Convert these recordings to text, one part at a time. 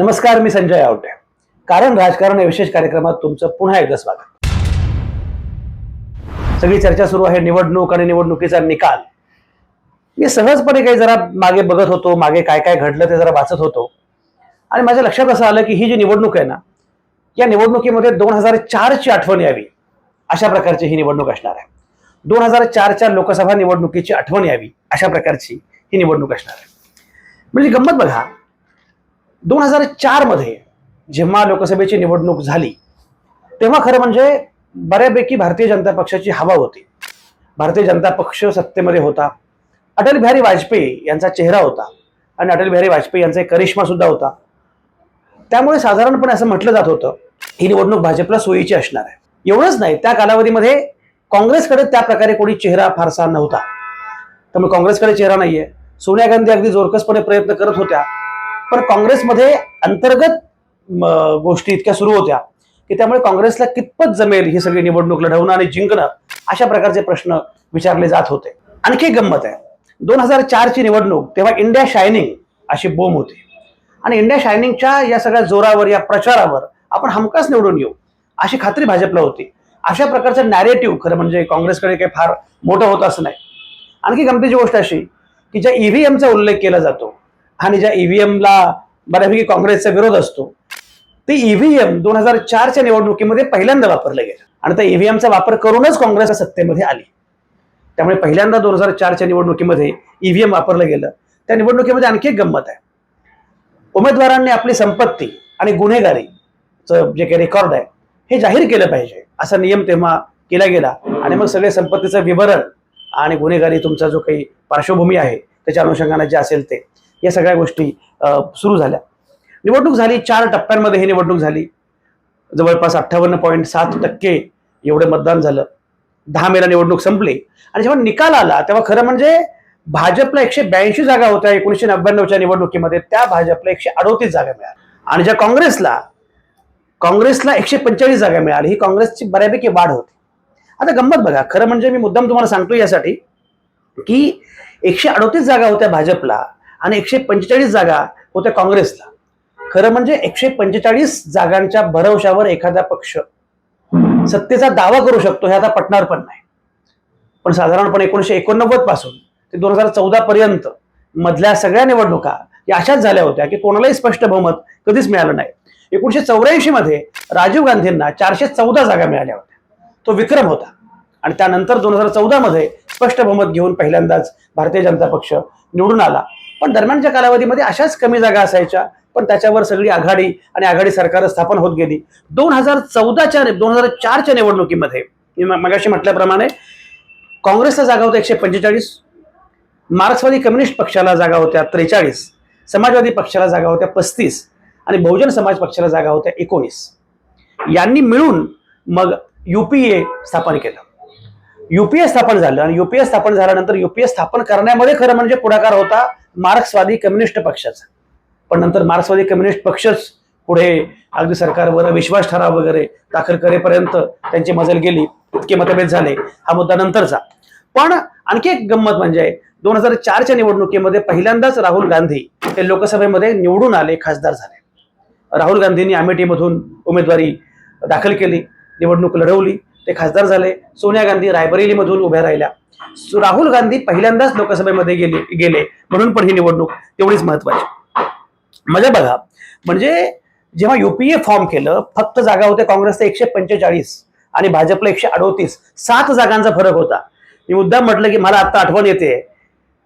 नमस्कार मी संजय आवटे. कारण राजकारण या विशेष कार्यक्रमात तुमचं पुन्हा एकदा स्वागत. सगळी चर्चा सुरू आहे निवडणूक आणि निवडणुकीचा निकाल. मी सहजपणे काही जरा मागे बघत होतो मागे काय काय घडलं ते जरा वाचत होतो. आणि माझ्या लक्षात असं आलं की ही जी निवडणूक आहे ना या निवडणुकीमध्ये दोन हजार चारची आठवण यावी. अशा प्रकारची ही निवडणूक असणार आहे. दोन हजार चारच्या लोकसभा निवडणुकीची आठवण यावी. अशा प्रकारची ही निवडणूक असणार आहे. म्हणजे गंमत बघा दोन हजार चारमध्ये जेव्हा लोकसभेची निवडणूक झाली तेव्हा खरं म्हणजे बऱ्यापैकी भारतीय जनता पक्षाची हवा होती. भारतीय जनता पक्ष सत्तेमध्ये होता. अटल बिहारी वाजपेयी यांचा चेहरा होता आणि अटल बिहारी वाजपेयी यांचा एक करिश्मा सुद्धा होता. त्यामुळे साधारणपणे असं म्हटलं जात होतं ही निवडणूक भाजपला सोयीची असणार आहे. एवढंच नाही त्या कालावधीमध्ये काँग्रेसकडे त्या प्रकारे कोणी चेहरा फारसा नव्हता. त्यामुळे काँग्रेसकडे चेहरा नाहीये. सोनिया गांधी अगदी जोरकसपणे प्रयत्न करत होत्या पण काँग्रेसमध्ये अंतर्गत गोष्टी इतक्या सुरू होत्या की त्यामुळे काँग्रेसला कितपत जमेल ही सगळी निवडणूक लढवणं आणि जिंकणं अशा प्रकारचे प्रश्न विचारले जात होते. आणखी एक गंमत आहे. दोन हजार चारची निवडणूक तेव्हा इंडिया शायनिंग अशी बोम होती. आणि इंडिया शायनिंगच्या या सगळ्या जोरावर या प्रचारावर आपण हमखास निवडून येऊ अशी खात्री भाजपला होती. अशा प्रकारचं नॅरेटिव्ह खरं म्हणजे काँग्रेसकडे काही फार मोठं होतं असं नाही. आणखी गमतीची गोष्ट अशी की ज्या ईव्हीएमचा उल्लेख केला जातो आणि ज्या ईव्हीएमला बऱ्यापैकी काँग्रेसचा विरोध असतो ते ईव्हीएम दोन हजार चारच्या निवडणुकीमध्ये पहिल्यांदा वापरलं गेलं. आणि त्या ईव्हीएमचा वापर करूनच काँग्रेस सत्तेमध्ये आली. त्यामुळे पहिल्यांदा दोन हजार चारच्या निवडणुकीमध्ये ईव्हीएम वापरलं गेलं. त्या निवडणुकीमध्ये आणखी एक गंमत आहे. उमेदवारांनी आपली संपत्ती आणि गुन्हेगारीचं जे काही रेकॉर्ड आहे हे जाहीर केलं पाहिजे. असा नियम तेव्हा केला गेला. आणि मग सगळे संपत्तीचं विवरण आणि गुन्हेगारी तुमचा जो काही पार्श्वभूमी आहे त्याच्या अनुषंगाने जे असेल ते. या सगळ्या गोष्टी सुरू झाल्या. निवडणूक झाली चार टप्प्यांमध्ये ही निवडणूक झाली. जवळपास अठ्ठावन्न पॉईंट सात टक्के एवढं मतदान झालं. दहा मेला निवडणूक संपली. आणि जेव्हा निकाल आला तेव्हा खरं म्हणजे भाजपला एकशे ब्याऐंशी जागा होत्या एकोणीसशे नव्याण्णवच्या निवडणुकीमध्ये. त्या भाजपला एकशे अडोतीस जागा मिळाल्या. आणि ज्या काँग्रेसला काँग्रेसला एकशे पंचेचाळीस जागा मिळाली ही काँग्रेसची बऱ्यापैकी वाढ होती. आता गंमत बघा खरं म्हणजे मी मुद्दाम तुम्हाला सांगतो यासाठी की एकशे अडोतीस जागा होत्या भाजपला आणि एकशे पंचेचाळीस जागा होत्या काँग्रेसला. खरं म्हणजे एकशे पंचेचाळीस जागांच्या भरवशावर एखादा पक्ष सत्तेचा दावा करू शकतो हे आता पटणार पण नाही. पण साधारणपणे एकोणीशे एकोणनव्वदपासून ते दोन हजार चौदा पर्यंत मधल्या सगळ्या निवडणुका या अशाच झाल्या होत्या की कोणालाही स्पष्ट बहुमत कधीच मिळालं नाही. एकोणीशे चौऱ्याऐंशी मध्ये राजीव गांधींना चारशे चौदा जागा मिळाल्या होत्या. तो विक्रम होता. आणि त्यानंतर दोन हजार चौदा मध्ये स्पष्ट बहुमत घेऊन पहिल्यांदाच भारतीय जनता पक्ष निवडून आला. पण दरम्यानच्या कालावधीमध्ये अशाच कमी जागा असायच्या पण त्याच्यावर सगळी आघाडी आणि आघाडी सरकार स्थापन होत गेली. दोन हजार चौदाच्या दोन हजार चारच्या निवडणुकीमध्ये मगाशी म्हटल्याप्रमाणे काँग्रेसला जागा होत्या एकशे पंचेचाळीस मार्क्सवादी कम्युनिस्ट पक्षाला जागा होत्या त्रेचाळीस समाजवादी पक्षाला जागा होत्या पस्तीस आणि बहुजन समाज पक्षाला जागा होत्या एकोणीस. यांनी मिळून मग युपीए स्थापन केलं. युपीए स्थापन झालं आणि युपीए स्थापन झाल्यानंतर युपीए स्थापन करण्यामध्ये खरं म्हणजे पुढाकार होता मार्क्सवादी कम्युनिस्ट पक्षाचा. पण नंतर मार्क्सवादी कम्युनिस्ट पक्षच पुढे अगदी सरकारवर विश्वास ठराव वगैरे दाखल करेपर्यंत त्यांची मजल गेली इतके मतभेद झाले. हा मुद्दा नंतरचा पण आणखी एक गंमत म्हणजे दोन हजार चारच्या निवडणुकीमध्ये पहिल्यांदाच राहुल गांधी हे लोकसभेमध्ये निवडून आले खासदार झाले. राहुल गांधींनी अमेठीमधून उमेदवारी दाखल केली निवडणूक लढवली. ते खासदार झाले. सोनिया गांधी रायबरेलीमधून उभ्या राहिल्या. राहुल गांधी पहिल्यांदाच लोकसभेमध्ये गेले गेले. म्हणून पण ही निवडणूक तेवढीच महत्वाची. म्हणजे बघा म्हणजे जेव्हा युपीए फॉर्म केलं फक्त जागा होत्या काँग्रेसचा एकशे पंचेचाळीस आणि भाजपला एकशे अडोतीस. सात जागांचा फरक होता. मी मुद्दाम म्हटलं की मला आता आठवण येते.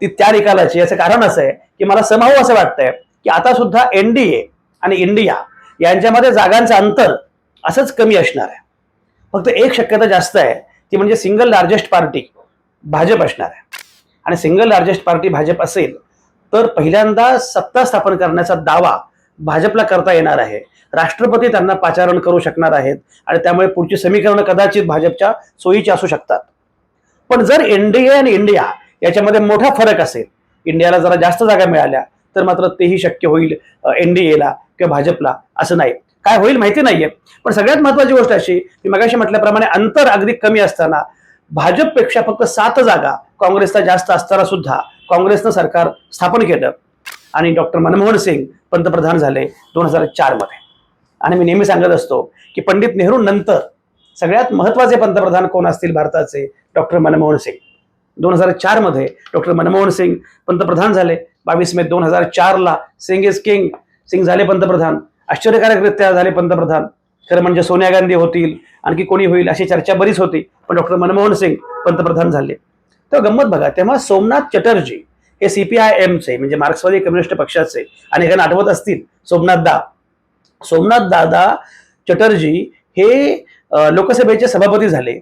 ती त्या निकालाची. याचं कारण असं आहे की मला समाव असं वाटतंय की आता सुद्धा एनडीए आणि इंडिया यांच्यामध्ये जागांचं अंतर असंच कमी असणार आहे. फक्त एक शक्यता जास्त आहे ती म्हणजे सिंगल लार्जेस्ट पार्टी भाजप असणार आहे. आणि सिंगल लार्जेस्ट पार्टी भाजप असेल तर पहिल्यांदा सत्ता स्थापन करण्याचा दावा भाजपला करता येणार आहे. राष्ट्रपती त्यांना पाचारण करू शकणार आहेत आणि त्यामुळे पुढची समीकरणं कदाचित भाजपच्या सोयीची असू शकतात. पण जर एनडीए आणि इंडिया याच्यामध्ये मोठा फरक असेल इंडियाला जरा जास्त जागा मिळाल्या तर मात्र तेही शक्य होईल एनडीएला किंवा भाजपला असं नाही. काय होईल माहिती नाहीये. पण सगळ्यात महत्वाची गोष्ट अशी की मगाशी म्हटल्याप्रमाणे अंतर अगदी कमी असताना भाजपपेक्षा फक्त सात जागा काँग्रेसचा जास्त असताना सुद्धा काँग्रेसनं सरकार स्थापन केलं. आणि डॉक्टर मनमोहन सिंग पंतप्रधान झाले दोन हजार चारमध्ये आणि मी नेहमी सांगत असतो की पंडित नेहरू नंतर सगळ्यात महत्त्वाचे पंतप्रधान कोण असतील भारताचे? डॉक्टर मनमोहन सिंग. दोन हजार चारमध्ये डॉक्टर मनमोहन सिंग पंतप्रधान झाले. बावीस मे दोन हजार चारला सिंग इज किंग. सिंग झाले पंतप्रधान. आश्चर्यकारकरित्या झाले पंतप्रधान. खरं म्हणजे सोनिया गांधी होतील आणखी कोणी होईल अशी चर्चा बरीच होती पण डॉक्टर मनमोहन सिंग पंतप्रधान झाले. तर गंमत बघा तेव्हा सोमनाथ चटर्जी हे सीपीआय एमचे म्हणजे मार्क्सवादी कम्युनिस्ट पक्षाचे आणि अनेकांना आठवत असतील सोमनाथ दा. सोमनाथ दादा चटर्जी हे लोकसभेचे सभापती झाले.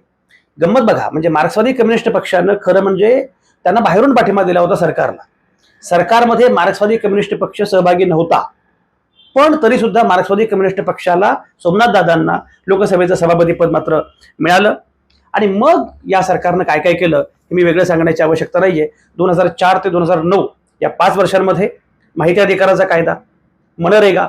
गंमत बघा म्हणजे मार्क्सवादी कम्युनिस्ट पक्षानं खरं म्हणजे त्यांना बाहेरून पाठिंबा दिला होता सरकारला. सरकारमध्ये मार्क्सवादी कम्युनिस्ट पक्ष सहभागी नव्हता. पण तरी सुद्धा मार्क्सवादी कम्युनिस्ट पक्षाला सोमनाथ दादांना लोकसभेचं सभापतीपद मात्र मिळालं. आणि मग या सरकारनं काय काय केलं हे मी वेगळं सांगण्याची आवश्यकता नाहीये. दोन हजार चार ते दोन हजार नऊ या पाच वर्षांमध्ये माहिती अधिकाराचा कायदा मनरेगा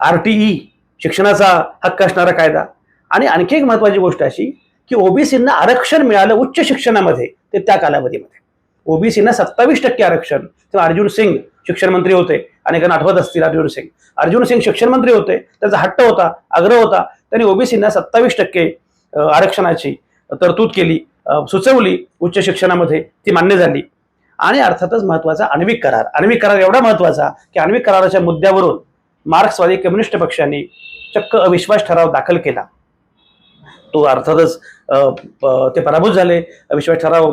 आर टी ई शिक्षणाचा हक्क असणारा कायदा आणि आणखी एक महत्वाची गोष्ट अशी की ओबीसींना आरक्षण मिळालं उच्च शिक्षणामध्ये ते त्या कालावधीमध्ये. ओबीसीना सत्तावीस टक्के आरक्षण. तेव्हा अर्जुन सिंग शिक्षण मंत्री होते अनेकांना आठवत असतील अर्जुन सिंग. अर्जुन सिंग शिक्षण मंत्री होते. त्याचा हट्ट होता आग्रह होता. त्यांनी ओबीसीना सत्तावीस टक्के आरक्षणाची तरतूद केली सुचवली उच्च शिक्षणामध्ये. ती मान्य झाली. आणि अर्थातच महत्त्वाचा आण्विक करार. आण्विक करार एवढा महत्त्वाचा की आण्विक कराराच्या मुद्द्यावरून मार्क्सवादी कम्युनिस्ट पक्षांनी चक्क अविश्वास ठराव दाखल केला. तो अर्थातच ते पराभूत झाले. अविश्वास ठराव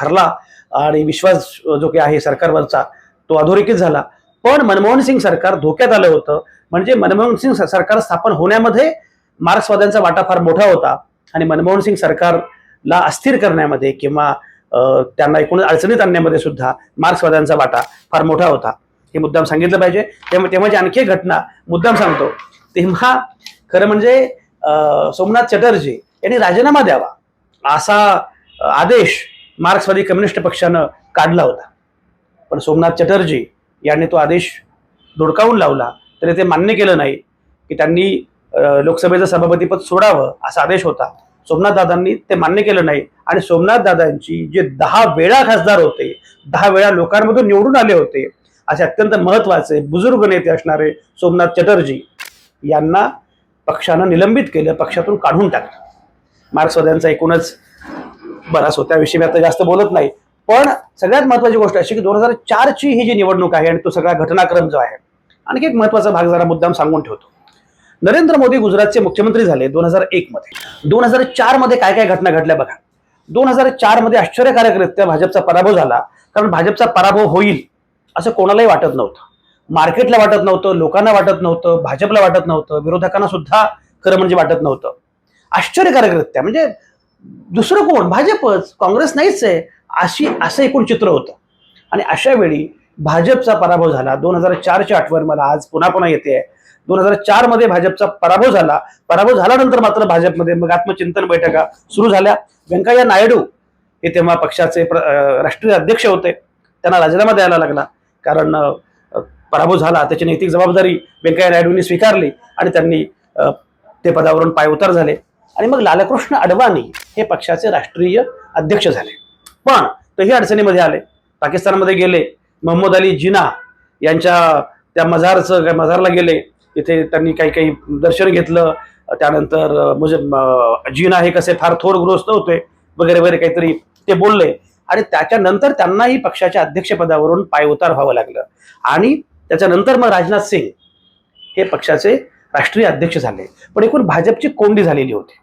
हरला. आणि विश्वास जो काही आहे सरकारवरचा तो अधोरेखित झाला. पण मनमोहन सिंग सरकार धोक्यात आलं होतं. म्हणजे मनमोहन सिंग सरकार स्थापन होण्यामध्ये मार्क्सवाद्यांचा वाटा फार मोठा होता. आणि मनमोहन सिंग सरकारला अस्थिर करण्यामध्ये किंवा त्यांना एकूण अडचणीत आणण्यामध्ये सुद्धा मार्क्सवाद्यांचा वाटा फार मोठा होता. हे मुद्दाम सांगितलं पाहिजे. तेव्हा तेव्हा जी आणखी एक घटना मुद्दाम सांगतो. तेव्हा खरं म्हणजे सोमनाथ चटर्जी यांनी राजीनामा द्यावा असा आदेश मार्क्सवादी कम्युनिस्ट पक्षानं काढला होता. पण सोमनाथ चटर्जी यांनी तो आदेश धुडकावून लावला तरी ते मान्य केलं नाही की त्यांनी लोकसभेचं सभापतीपद सोडावं असा आदेश होता. सोमनाथ दादांनी ते मान्य केलं नाही. आणि सोमनाथ दादांची जे दहा वेळा खासदार होते दहा वेळा लोकांमधून निवडून आले होते असे अत्यंत महत्त्वाचे बुजुर्ग नेते असणारे सोमनाथ चटर्जी यांना पक्षानं निलंबित केलं पक्षातून काढून टाकलं. मार्क्सवाद्यांचा एकूणच बराच होता त्याविषयी मी आता जास्त बोलत नाही. पण सगळ्यात महत्वाची गोष्ट अशी की दोन हजार चारची ही जी निवडणूक आहे आणि तो सगळा घटनाक्रम जो आहे आणखी एक महत्त्वाचा भाग जरा मुद्दाम सांगून ठेवतो. नरेंद्र मोदी गुजरातचे मुख्यमंत्री झाले दोन हजार एक मध्ये दोन हजार चारमध्ये काय काय घटना घडल्या बघा. दोन हजार चारमध्ये आश्चर्यकारकरित्या भाजपचा पराभव झाला कारण भाजपचा पराभव होईल असं कोणालाही वाटत नव्हतं. मार्केटला वाटत नव्हतं लोकांना वाटत नव्हतं भाजपला वाटत नव्हतं विरोधकांना सुद्धा खरं म्हणजे वाटत नव्हतं. आश्चर्यकारकरित्या म्हणजे दुसरं कोण? भाजपच. काँग्रेस नाहीच आहे. अशी असं एकूण चित्र होतं? आणि अशा वेळी भाजपचा पराभव झाला. दोन हजार चारची आठवण मला आज पुन्हा पुन्हा येते दोन हजार चारमध्ये भाजपचा पराभव झाला. पराभव झाल्यानंतर मात्र भाजपमध्ये मग आत्मचिंतन बैठका सुरू झाल्या. व्यंकय्या नायडू हे तेव्हा पक्षाचे प्र- राष्ट्रीय अध्यक्ष होते. त्यांना राजीनामा द्यायला लागला. कारण पराभव झाला. त्याची नैतिक जबाबदारी व्यंकय्या नायडूंनी स्वीकारली आणि त्यांनी ते पदावरून पायउतार झाले. आणि मग लालकृष्ण अडवाणी हे पक्षाचे राष्ट्रीय अध्यक्ष झाले. पण तेही अडचणीमध्ये आले. पाकिस्तानमध्ये गेले. मोहम्मद अली जिना यांच्या त्या मझारचं काय मझारला गेले. तिथे त्यांनी काही काही दर्शन घेतलं. त्यानंतर म्हणजे जिना हे कसे फार थोर थोरग्रस्त होते वगैरे वगैरे काहीतरी ते बोलले. आणि त्याच्यानंतर त्यांनाही पक्षाच्या अध्यक्षपदावरून पायउतार व्हावं लागलं. आणि त्याच्यानंतर मग राजनाथ सिंग हे पक्षाचे राष्ट्रीय अध्यक्ष झाले. पण एकूण भाजपची कोंडी झालेली होती.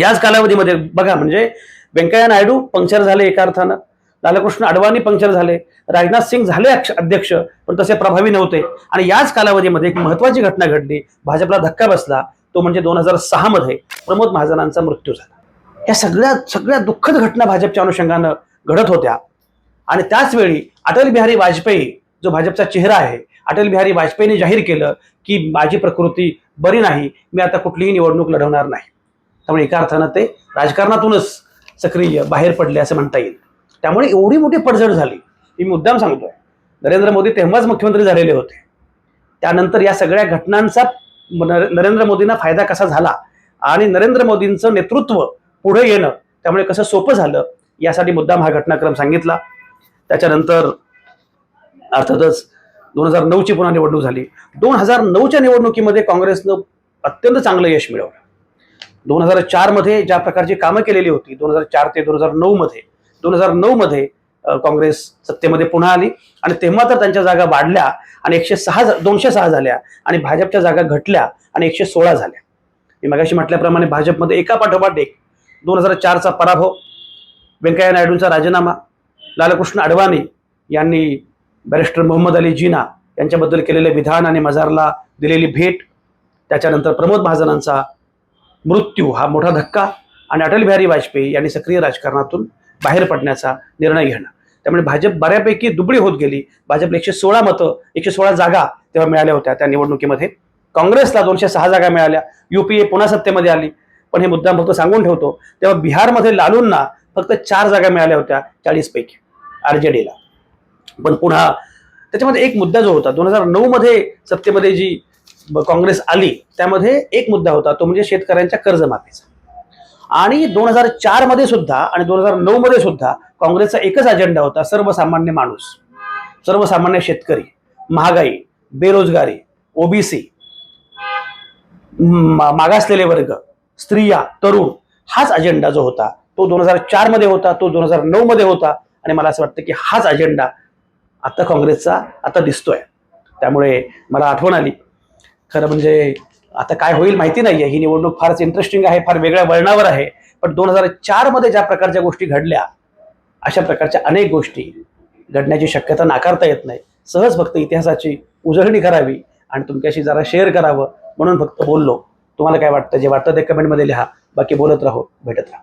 याच कालावधीमध्ये बघा म्हणजे व्यंकय्या नायडू पंक्चर झाले एका अर्थानं. लालकृष्ण अडवाणी पंक्चर झाले. राजनाथ सिंग झाले अक्ष- अध्यक्ष पण तसे प्रभावी नव्हते. आणि याच कालावधीमध्ये एक महत्वाची घटना घडली. भाजपला धक्का बसला. तो म्हणजे दोन हजार सहा मध्ये प्रमोद महाजनांचा मृत्यू झाला. या सगळ्या सगळ्या दुःखद घटना भाजपच्या अनुषंगानं घडत होत्या. आणि त्याच वेळी अटल बिहारी वाजपेयी जो भाजपचा चेहरा आहे अटल बिहारी वाजपेयीने जाहीर केलं की माझी प्रकृती बरी नाही. मी आता कुठलीही निवडणूक लढवणार नाही. त्यामुळे एका अर्थानं ते राजकारणातूनच सक्रिय बाहेर पडले असं म्हणता येईल. त्यामुळे एवढी मोठी पडझड झाली. मी मुद्दाम सांगतोय नरेंद्र मोदी तेव्हाच मुख्यमंत्री झालेले होते. त्यानंतर या सगळ्या घटनांचा नरेंद्र मोदींना फायदा कसा झाला आणि नरेंद्र मोदींचं नेतृत्व पुढे येणं त्यामुळे कसं सोपं झालं यासाठी मुद्दाम हा घटनाक्रम सांगितला. त्याच्यानंतर अर्थातच दोन हजार नऊची पुन्हा निवडणूक झाली. दोन हजार नऊच्या निवडणुकीमध्ये काँग्रेसनं अत्यंत चांगलं यश मिळवलं. दोन हजार चारमध्ये ज्या प्रकारची कामं केलेली होती दोन हजार चार ते दोन हजार नऊमध्ये दोन हजार नऊमध्ये काँग्रेस सत्तेमध्ये पुन्हा आली आणि तेव्हा तर त्यांच्या जागा वाढल्या आणि एकशे सहा दोनशे सहा झाल्या आणि भाजपच्या जागा घटल्या आणि एकशे सोळा झाल्या. मी मगाशी म्हटल्याप्रमाणे भाजपमध्ये एका पाठोपाठ एक दोन हजार चारचा पराभव व्यंकय्या नायडूंचा राजीनामा लालकृष्ण अडवाणी यांनी बॅरिस्टर मोहम्मद अली जिना यांच्याबद्दल केलेले विधान आणि मझारला दिलेली भेट त्याच्यानंतर प्रमोद महाजनांचा मृत्यू हा मोठा धक्का आणि अटल बिहारी वाजपेयी यांनी सक्रिय राजकारणातून बाहेर पडण्याचा निर्णय घेणं. त्यामुळे भाजप बऱ्यापैकी दुबळी होत गेली. भाजपला एकशे सोळा मतं एकशे सोळा जागा तेव्हा मिळाल्या होत्या त्या निवडणुकीमध्ये. काँग्रेसला दोनशे सहा जागा मिळाल्या. युपीए पुन्हा सत्तेमध्ये आली. पण हे मुद्दा फक्त सांगून ठेवतो तेव्हा बिहारमध्ये लालूंना फक्त चार जागा मिळाल्या होत्या चाळीस पैकी डीला पण पुन्हा त्याच्यामध्ये एक मुद्दा जो होता दोन हजार नऊ मध्ये सत्तेमध्ये जी काँग्रेस आली त्यामध्ये एक मुद्दा होता तो म्हणजे शेतकऱ्यांच्या कर्जमाफीचा. आणि दोन हजार चारमध्ये सुद्धा आणि दोन हजार नऊ मध्ये सुद्धा काँग्रेसचा एकच अजेंडा होता सर्वसामान्य माणूस सर्वसामान्य शेतकरी महागाई बेरोजगारी ओबीसी मागासलेले वर्ग स्त्रिया तरुण हाच अजेंडा जो होता तो दोन हजार चारमध्ये होता तो दोन हजार नऊ मध्ये होता आणि मला असं वाटतं की हाच अजेंडा आता काँग्रेसचा आता दिसतोय. त्यामुळे मला आठवण आली. खरं म्हणजे आता काय होईल माहिती नाहीये. ही निवडणूक फारच इंटरेस्टिंग आहे फार वेगळ्या वळणावर आहे. पण दोन हजार चारमध्ये ज्या प्रकारच्या गोष्टी घडल्या अशा प्रकारच्या अनेक गोष्टी घडण्याची शक्यता नाकारता येत नाही. सहज फक्त इतिहासाची उजळणी करावी आणि तुमच्याशी जरा शेअर करावं म्हणून फक्त बोललो. तुम्हाला काय वाटतं? जे वाटतं ते कमेंटमध्ये लिहा. बाकी बोलत राहो भेटत राहा.